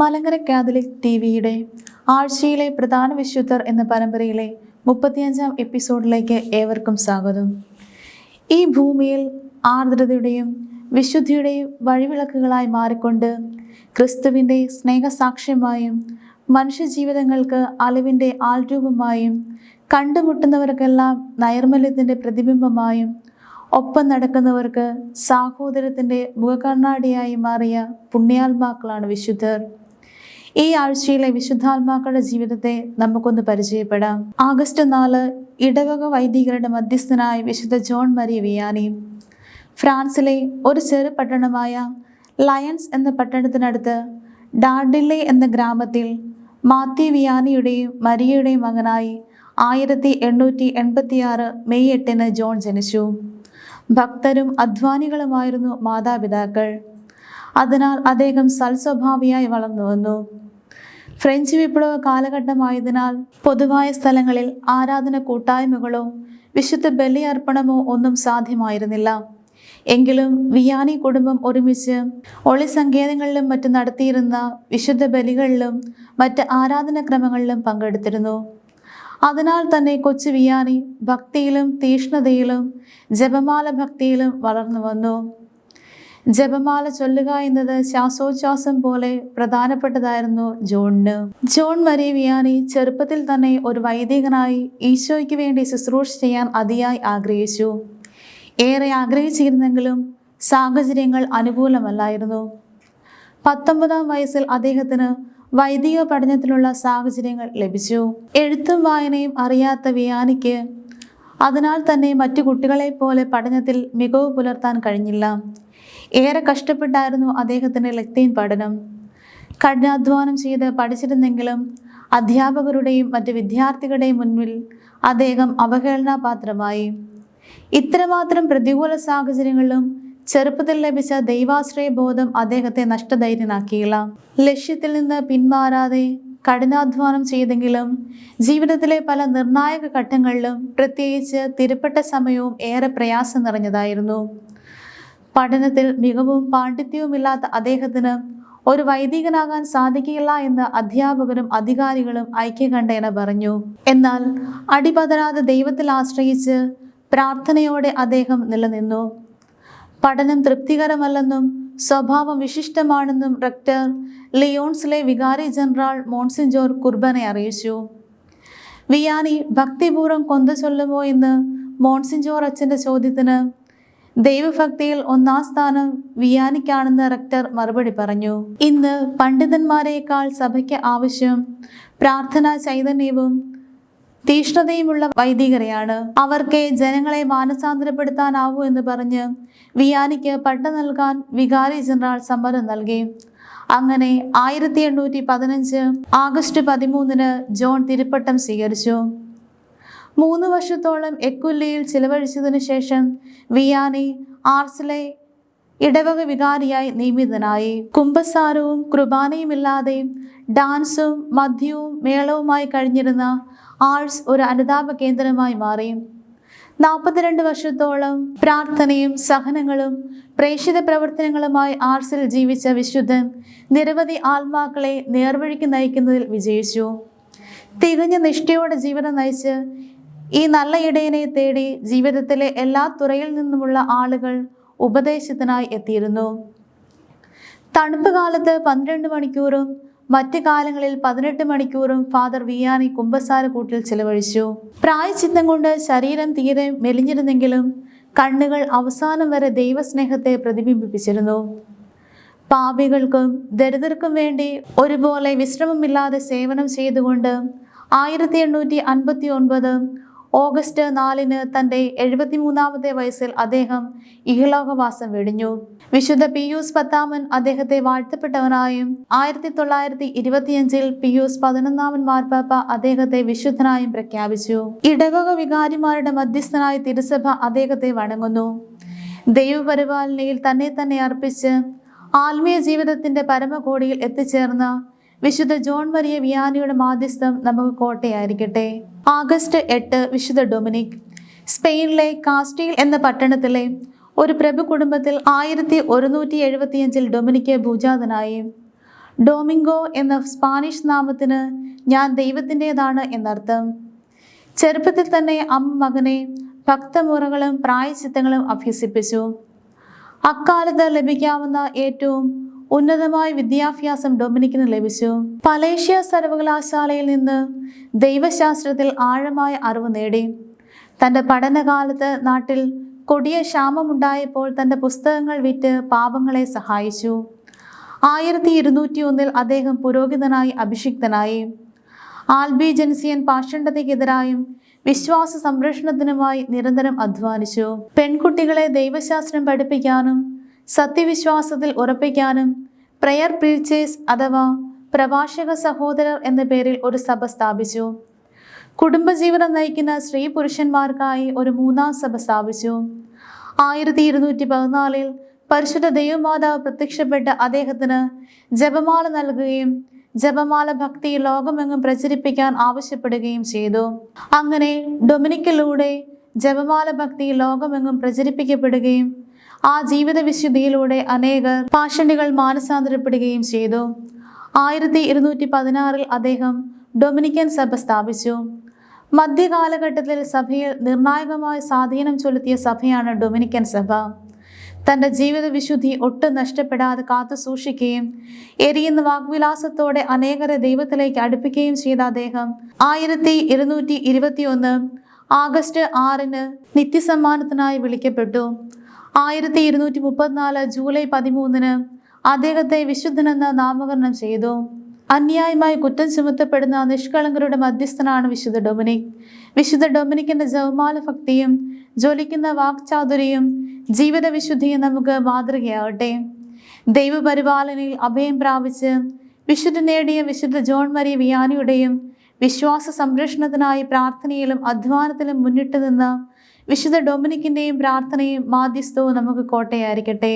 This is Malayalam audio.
മലങ്കര കാതലിക് ടി വിയുടെ ആഴ്ചയിലെ പ്രധാന വിശുദ്ധർ എന്ന പരമ്പരയിലെ മുപ്പത്തിയഞ്ചാം എപ്പിസോഡിലേക്ക് ഏവർക്കും സ്വാഗതം. ഈ ഭൂമിയിൽ ആർദ്രതയുടെയും വിശുദ്ധിയുടെയും വഴിവിളക്കുകളായി മാറിക്കൊണ്ട് ക്രിസ്തുവിന്റെ സ്നേഹസാക്ഷ്യമായും മനുഷ്യജീവിതങ്ങൾക്ക് അലിവിന്റെ ആൾരൂപമായും കണ്ടുമുട്ടുന്നവർക്കെല്ലാം നൈർമല്യത്തിന്റെ പ്രതിബിംബമായും ഒപ്പം നടക്കുന്നവർക്ക് സാഹോദര്യത്തിന്റെ മുഖകണ്ണാടിയായി മാറിയ പുണ്യാത്മാക്കളാണ് വിശുദ്ധർ. ഈ ആഴ്ചയിലെ വിശുദ്ധാത്മാക്കളുടെ ജീവിതത്തെ നമുക്കൊന്ന് പരിചയപ്പെടാം. ആഗസ്റ്റ് നാല് ഇടവക വൈദികരുടെ മധ്യസ്ഥനായ വിശുദ്ധ ജോൺ മരി വിയാനി. ഫ്രാൻസിലെ ഒരു ചെറു പട്ടണമായ ലയൻസ് എന്ന പട്ടണത്തിനടുത്ത് ഡാർഡില്ലെ എന്ന ഗ്രാമത്തിൽ മാത്യു വിയാനിയുടെയും മരിയയുടെയും മകനായി ആയിരത്തി എണ്ണൂറ്റി എൺപത്തിയാറ് മെയ് എട്ടിന് ജോൺ ജനിച്ചു. ഭക്തരും അധ്വാനികളുമായിരുന്നു മാതാപിതാക്കൾ. അതിനാൽ അദ്ദേഹം സൽസ്വഭാവിയായി വളർന്നു വന്നു ഫ്രഞ്ച് വിപ്ലവ കാലഘട്ടമായതിനാൽ പൊതുവായ സ്ഥലങ്ങളിൽ ആരാധന കൂട്ടായ്മകളോ വിശുദ്ധ ബലിയർപ്പണമോ ഒന്നും സാധ്യമായിരുന്നില്ല. എങ്കിലും വിയാനി കുടുംബം ഒരുമിച്ച് ഒളി സങ്കേതങ്ങളിലും മറ്റും നടത്തിയിരുന്ന വിശുദ്ധ ബലികളിലും മറ്റ് ആരാധനാക്രമങ്ങളിലും പങ്കെടുത്തിരുന്നു. അതിനാൽ തന്നെ കൊച്ചു വിയാനി ഭക്തിയിലും തീഷ്ണതയിലും ജപമാല ഭക്തിയിലും വളർന്നു വന്നു. ജപമാല ചൊല്ലുക എന്നത് ശ്വാസോച്ഛ്വാസം പോലെ പ്രധാനപ്പെട്ടതായിരുന്നു ജോണിന്. ജോൺ മരി വിയാനി ചെറുപ്പത്തിൽ തന്നെ ഒരു വൈദികനായി ഈശോയ്ക്ക് വേണ്ടി ശുശ്രൂഷ ചെയ്യാൻ അതിയായി ആഗ്രഹിച്ചു. ഏറെ ആഗ്രഹിച്ചിരുന്നെങ്കിലും സാഹചര്യങ്ങൾ അനുകൂലമല്ലായിരുന്നു. പത്തൊമ്പതാം വയസ്സിൽ അദ്ദേഹത്തിന് വൈദിക പഠനത്തിനുള്ള സാഹചര്യങ്ങൾ ലഭിച്ചു. എഴുത്തും വായനയും അറിയാത്ത വിയാനിക്ക് അതിനാൽ തന്നെ മറ്റു കുട്ടികളെ പോലെ പഠനത്തിൽ മികവ് പുലർത്താൻ കഴിഞ്ഞില്ല. ഏറെ കഷ്ടപ്പെട്ടായിരുന്നു അദ്ദേഹത്തിന്റെ ലക്തീൻ പഠനം. കഠിനാധ്വാനം ചെയ്ത് പഠിച്ചിരുന്നെങ്കിലും അധ്യാപകരുടെയും മറ്റ് വിദ്യാർത്ഥികളുടെയും മുന്നിൽ അദ്ദേഹം അവഹേളനാപാത്രമായി. ഇത്രമാത്രം പ്രതികൂല സാഹചര്യങ്ങളിലും ചെറുപ്പത്തിൽ ലഭിച്ച ദൈവാശ്രയ ബോധം അദ്ദേഹത്തെ നഷ്ടധൈര്യനാക്കിയില്ല. ലക്ഷ്യത്തിൽ നിന്ന് പിന്മാറാതെ കഠിനാധ്വാനം ചെയ്തെങ്കിലും ജീവിതത്തിലെ പല നിർണായക ഘട്ടങ്ങളിലും പ്രത്യേകിച്ച് തിരുപ്പെട്ട സമയവും ഏറെ പ്രയാസം നിറഞ്ഞതായിരുന്നു. പഠനത്തിൽ മികവും പാണ്ഡിത്യവുമില്ലാത്ത അദ്ദേഹത്തിന് ഒരു വൈദികനാകാൻ സാധിക്കില്ല എന്ന് അധ്യാപകരും അധികാരികളും ഐക്യകണ്ഠേന പറഞ്ഞു. എന്നാൽ അടിപതരാതെ ദൈവത്തിൽ ആശ്രയിച്ച് പ്രാർത്ഥനയോടെ അദ്ദേഹം നിലനിന്നു. പഠനം തൃപ്തികരമല്ലെന്നും സ്വഭാവം വിശിഷ്ടമാണെന്നും റക്ടർ ലിയോൺസിലെ വികാരി ജനറൽ മോൺസിഞ്ചോർ കുർബനെ അറിയിച്ചു. വിയാനി ഭക്തിപൂർവം കൊന്ത ചൊല്ലുമോ? എന്ന് മോൺസിഞ്ചോർ അച്ഛന്റെ ചോദ്യത്തിന് ദൈവഭക്തിയിൽ ഒന്നാം സ്ഥാനം വിയാനിക്കാണെന്ന് റക്ടർ മറുപടി പറഞ്ഞു. ഇന്ന് പണ്ഡിതന്മാരെക്കാൾ സഭയ്ക്ക് ആവശ്യം പ്രാർത്ഥനാ ചൈതന്യവും തീഷ്ണതയുമുള്ള വൈദികരെയാണ്. അവർക്ക് ജനങ്ങളെ മാനസാന്തരപ്പെടുത്താനാവൂ എന്ന് പറഞ്ഞ് വിയാനിക്ക് പട്ട നൽകാൻ വികാരി ജനറൽ സമ്മതം നൽകി. അങ്ങനെ ആയിരത്തി എണ്ണൂറ്റി പതിനഞ്ച് ആഗസ്റ്റ് പതിമൂന്നിന് ജോൺ തിരുപ്പട്ടം സ്വീകരിച്ചു. മൂന്ന് വർഷത്തോളം എക്കുല്ലിയിൽ ചിലവഴിച്ചതിനു ശേഷം വിയാനി ആർസിലെ ഇടവക വികാരിയായി നിയമിതനായി. കുംഭസാരവും കുർബാനയുമില്ലാതെ ഡാൻസും മദ്യവും മേളവുമായി കഴിഞ്ഞിരുന്ന ആർട്സ് ഒരു അനുതാപ കേന്ദ്രമായി മാറി. നാൽപ്പത്തിരണ്ട് വർഷത്തോളം പ്രാർത്ഥനയും സഹനങ്ങളും പ്രേക്ഷിത പ്രവർത്തനങ്ങളുമായി ആർസിൽ ജീവിച്ച വിശുദ്ധൻ നിരവധി ആത്മാക്കളെ നേർവഴിക്ക് നയിക്കുന്നതിൽ വിജയിച്ചു. തികഞ്ഞ നിഷ്ഠയോടെ ജീവിതം നയിച്ച് ഈ നല്ല ഇടയനെ തേടി ജീവിതത്തിലെ എല്ലാ തുറയിൽ നിന്നുമുള്ള ആളുകൾ ഉപദേശത്തിനായി എത്തിയിരുന്നു. തണുപ്പ് കാലത്ത് പന്ത്രണ്ട് മണിക്കൂറും മറ്റു കാലങ്ങളിൽ പതിനെട്ട് മണിക്കൂറും ഫാദർ വിയാനി കുമ്പസാര കൂട്ടിൽ ചിലവഴിച്ചു. പ്രായച്ചിത്തം കൊണ്ട് ശരീരം തീരെ മെലിഞ്ഞിരുന്നെങ്കിലും കണ്ണുകൾ അവസാനം വരെ ദൈവസ്നേഹത്തെ പ്രതിബിംബിപ്പിച്ചിരുന്നു. പാപികൾക്കും ദരിദ്രർക്കും വേണ്ടി ഒരുപോലെ വിശ്രമമില്ലാതെ സേവനം ചെയ്തുകൊണ്ട് ആയിരത്തി എണ്ണൂറ്റി അൻപത്തി ഒൻപത് ഓഗസ്റ്റ് നാലിന് തന്റെ എഴുപത്തിമൂന്നാമത്തെ വയസ്സിൽ അദ്ദേഹം ഇഹലോകവാസം വെടിഞ്ഞു. വിശുദ്ധ പിയൂസ് പത്താമൻ അദ്ദേഹത്തെ വാഴ്ത്തപ്പെട്ടവനായും ആയിരത്തി തൊള്ളായിരത്തി ഇരുപത്തിയഞ്ചിൽ പിയൂസ് പതിനൊന്നാമൻ മാർപ്പാപ്പ അദ്ദേഹത്തെ വിശുദ്ധനായും പ്രഖ്യാപിച്ചു. ഇടവക വികാരിമാരുടെ മധ്യസ്ഥനായ തിരുസഭ അദ്ദേഹത്തെ വണങ്ങുന്നു. ദൈവപരിപാലനയിൽ തന്നെ തന്നെ അർപ്പിച്ച് ആത്മീയ ജീവിതത്തിന്റെ പരമകോടിയിൽ എത്തിച്ചേർന്ന വിശുദ്ധ ജോൺ മരിയ വിയാനിയുടെ മാധ്യസ്ഥം നമുക്ക് കോട്ടയായിരിക്കട്ടെ. ആഗസ്റ്റ് എട്ട് വിശുദ്ധ ഡൊമിനിക്. സ്പെയിനിലെ കാസ്റ്റിൽ എന്ന പട്ടണത്തിലെ ഒരു പ്രഭു കുടുംബത്തിൽ ആയിരത്തി ഒരുന്നൂറ്റി എഴുപത്തിയഞ്ചിൽ ഡൊമിനിക്ക് ഭൂജാതനായി. ഡോമിംഗോ എന്ന സ്പാനിഷ് നാമത്തിന് ഞാൻ ദൈവത്തിന്റെതാണ് എന്നർത്ഥം. ചെറുപ്പത്തിൽ തന്നെ അമ്മ മകനെ ഭക്തമുറകളും പ്രായച്ചിത്തങ്ങളും അഭ്യസിപ്പിച്ചു. അക്കാലത്ത് ലഭിക്കാവുന്ന ഏറ്റവും ഉന്നതമായ വിദ്യാഭ്യാസം ഡൊമിനിക്കിന് ലഭിച്ചു. പലേഷ്യ സർവകലാശാലയിൽ നിന്ന് ദൈവശാസ്ത്രത്തിൽ ആഴമായ അറിവ് നേടി. തന്റെ പഠനകാലത്ത് നാട്ടിൽ കൊടിയ ക്ഷാമമുണ്ടായപ്പോൾ തന്റെ പുസ്തകങ്ങൾ വിറ്റ് പാപങ്ങളെ സഹായിച്ചു. ആയിരത്തി ഇരുന്നൂറ്റി ഒന്നിൽ അദ്ദേഹം പുരോഹിതനായി അഭിഷിക്തനായി. ആൽബി ജൻസിയൻ പാഷണ്ഡതയ്ക്കെതിരായും വിശ്വാസ സംരക്ഷണത്തിനുമായി നിരന്തരം അധ്വാനിച്ചു. പെൺകുട്ടികളെ ദൈവശാസ്ത്രം പഠിപ്പിക്കാനും സത്യവിശ്വാസത്തിൽ ഉറപ്പിക്കാനും പ്രയർ പ്രീച്ചേഴ്സ് അഥവാ പ്രഭാഷക സഹോദരർ എന്ന പേരിൽ ഒരു സഭ സ്ഥാപിച്ചു. കുടുംബജീവിതം നയിക്കുന്ന സ്ത്രീ പുരുഷന്മാർക്കായി ഒരു മൂന്നാം സഭ സ്ഥാപിച്ചു. ആയിരത്തി ഇരുന്നൂറ്റി പതിനാലിൽ പരിശുദ്ധ ദൈവമാതാവ് പ്രത്യക്ഷപ്പെട്ട അദ്ദേഹത്തിന് ജപമാല നൽകുകയും ജപമാല ഭക്തി ലോകമെങ്ങും പ്രചരിപ്പിക്കാൻ ആവശ്യപ്പെടുകയും ചെയ്തു. അങ്ങനെ ഡൊമിനിക്കിലൂടെ ജപമാല ഭക്തി ലോകമെങ്ങും പ്രചരിപ്പിക്കപ്പെടുകയും ആ ജീവിത വിശുദ്ധിയിലൂടെ അനേകർ പാഷണികൾ മാനസാന്തരപ്പെടുകയും ചെയ്തു. ആയിരത്തി ഇരുന്നൂറ്റി പതിനാറിൽ അദ്ദേഹം ഡൊമിനിക്കൻ സഭ സ്ഥാപിച്ചു. മധ്യകാലഘട്ടത്തിൽ സഭയിൽ നിർണായകമായ സ്വാധീനം ചെലുത്തിയ സഭയാണ് ഡൊമിനിക്കൻ സഭ. തന്റെ ജീവിത വിശുദ്ധി ഒട്ടും നഷ്ടപ്പെടാതെ കാത്തു സൂക്ഷിക്കുകയും എരിയുന്ന വാഗ്വിലാസത്തോടെ അനേകരെ ദൈവത്തിലേക്ക് അടുപ്പിക്കുകയും ചെയ്ത അദ്ദേഹം ആയിരത്തി ഇരുന്നൂറ്റി ഇരുപത്തി ഒന്ന് ആഗസ്റ്റ് ആറിന് നിത്യസമ്മാനത്തിനായി വിളിക്കപ്പെട്ടു. ആയിരത്തി ഇരുന്നൂറ്റി മുപ്പത്തിനാല് ജൂലൈ പതിമൂന്നിന് അദ്ദേഹത്തെ വിശുദ്ധനെന്ന് നാമകരണം ചെയ്തു. അന്യായമായി കുറ്റം ചുമത്തപ്പെടുന്ന നിഷ്കളങ്കരുടെ മധ്യസ്ഥനാണ് വിശുദ്ധ ഡൊമിനിക്. വിശുദ്ധ ഡൊമിനിക്കിന്റെ ജവമാല ഭക്തിയും ജ്വലിക്കുന്ന വാക്ചാതുരിയും ജീവിത വിശുദ്ധിയും നമുക്ക് മാതൃകയാവട്ടെ ദൈവപരിപാലനയിൽ അഭയം പ്രാപിച്ച് വിശുദ്ധ നേടിയ വിശുദ്ധ ജോൺ മരി വിയാനിയുടെയും വിശ്വാസ സംരക്ഷണത്തിനായി പ്രാർത്ഥനയിലും അധ്വാനത്തിലും മുന്നിട്ട് നിന്ന് വിശുദ്ധ ഡൊമിനിക്കിന്റെയും പ്രാർത്ഥനയും മാധ്യസ്ഥവും നമുക്ക് കോട്ടയായിരിക്കട്ടെ.